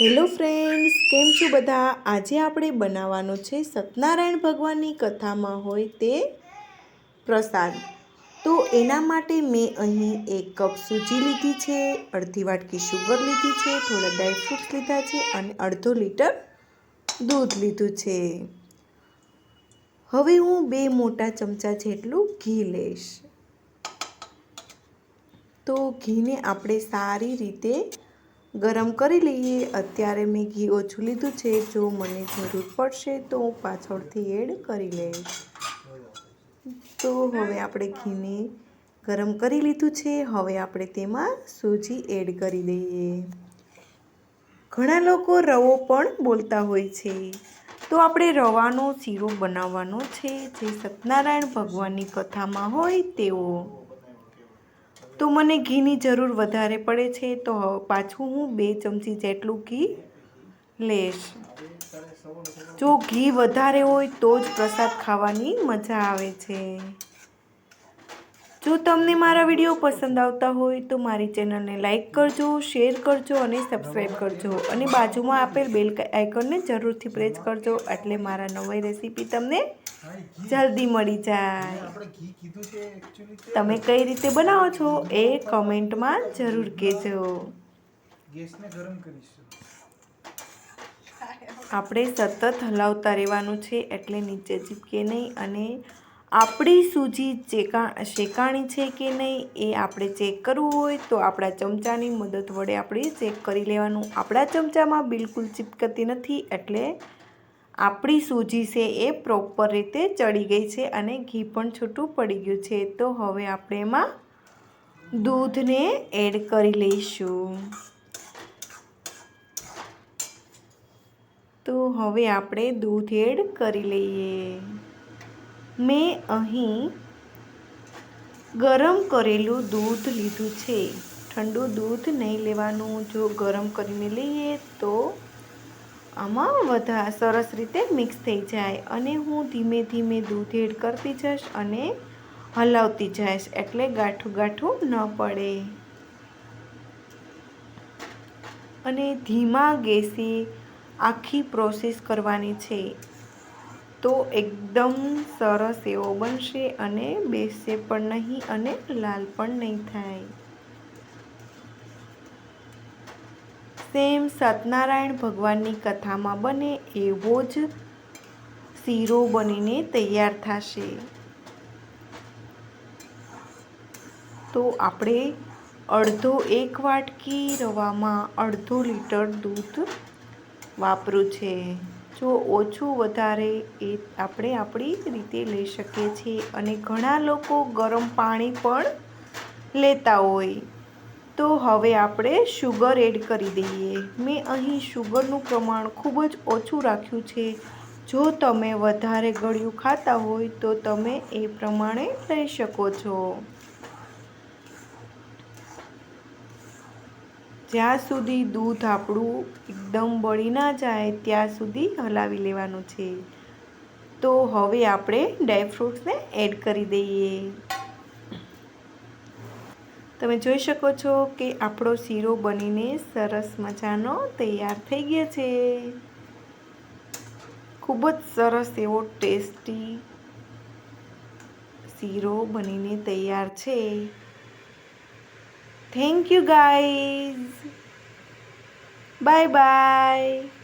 Hello friends, કેમ છો બધા? આજે આપણે બનાવવાનો છે સત્યનારાયણ ભગવાનની કથામાં હોય તે પ્રસાદ. તો એના માટે મેં અહીં એક કપ સૂજી લીધી છે, અડધી વાટકી શુગર લીધી છે, થોડા ડ્રાયફ્રૂટ્સ લીધા છે અને અડધો લીટર દૂધ લીધું છે. હવે હું બે મોટા ચમચા જેટલું ઘી લઈશ. તો ઘીને આપણે સારી રીતે ગરમ કરી લઈએ. અત્યારે મેં ઘી ઓછું લીધું છે. જો મને જરૂર પડશે તો હું પાછળથી એડ કરી લઈશ. તો હવે આપણે ઘીને ગરમ કરી લીધું છે. હવે આપણે તેમાં સૂજી એડ કરી દઈએ. ઘણા લોકો રવો પણ બોલતા હોય છે. તો આપણે રવાનો શીરો બનાવવાનો છે. જે સત્યનારાયણ ભગવાનની કથામાં હોય તેવો. તો મને ઘીની જરૂર વધારે પડે છે, તો પાછું હું બે ચમચી જેટલું ઘી લઈશ. જો ઘી વધારે હોય તો જ પ્રસાદ ખાવાની મજા આવે છે. જો તમને મારા વીડિયો પસંદ આવતા હોય તો મારી ચેનલને લાઇક કરજો, શેર કરજો અને સબસ્ક્રાઈબ કરજો. અને બાજુમાં આપેલ બેલ આઇકનને જરૂરથી પ્રેસ કરજો, એટલે મારા નવી રેસીપી તમને જલ્દી મળી જાય. તમે કઈ રીતે બનાવો છો એ કમેન્ટમાં જરૂર કહેજો. આપણે સતત હલાવતા રહેવાનું છે એટલે નીચે ચીપકે નહીં અને આપણી સૂજી ચેકા શેકાણી છે કે નહીં એ આપણે ચેક કરવું હોય તો આપણા ચમચાની મદદ વડે આપણે ચેક કરી લેવાનું. આપણા ચમચામાં બિલકુલ ચીપકતી નથી એટલે આપણી સૂજી છે એ પ્રોપર રીતે ચડી ગઈ છે અને ઘી પણ છૂટું પડી ગયું છે. તો હવે આપણે એમાં દૂધને એડ કરી લઈશું. તો હવે આપણે દૂધ એડ કરી લઈએ. મેં અહીં ગરમ કરેલું દૂધ લીધું છે. ઠંડુ દૂધ નહીં લેવાનું. જો ગરમ કરીને લઈએ તો આમાં બધા સરસ રીતે મિક્સ થઈ જાય અને હું ધીમે ધીમે દૂધ એડ કરતી જઈશ અને હલાવતી જઈશ એટલે ગાંઠું ગાંઠું ન પડે. અને ધીમા ગેસે આખી પ્રોસેસ કરવાની છે. તો એકદમ સરસ એવો બનશે અને બેસશે પણ નહીં અને લાલ પણ નહીં થાય. સેમ સત્યનારાયણ ભગવાનની કથામાં બને એવો જ શીરો બનીને તૈયાર થશે. તો આપણે અડધો એક વાટકી રવામાં અડધો લીટર દૂધ વાપરું છે. જો ઓછું વધારે એ આપણે આપણી રીતે લઈ શકીએ છીએ અને ઘણા લોકો ગરમ પાણી પણ લેતા હોય. તો હવે આપણે શુગર એડ કરી દઈએ. મેં અહીં શુગરનું પ્રમાણ ખૂબ જ ઓછું રાખ્યું છે. જો તમે વધારે ગળ્યું ખાતા હોય તો તમે એ પ્રમાણે લઈ શકો છો. જ્યાં સુધી દૂધ આપણું એકદમ બળી ના જાય, ત્યાં સુધી હલાવી લેવાનું છે. તો હવે આપણે ડ્રાયફ્રૂટ્સને એડ કરી દઈએ. તમે જોઈ શકો છો કે આપણો શીરો બનીને સરસ મજાનો તૈયાર થઈ ગયો છે. ખૂબ જ સરસ એવો ટેસ્ટી શીરો બનીને તૈયાર છે. Thank you guys bye bye.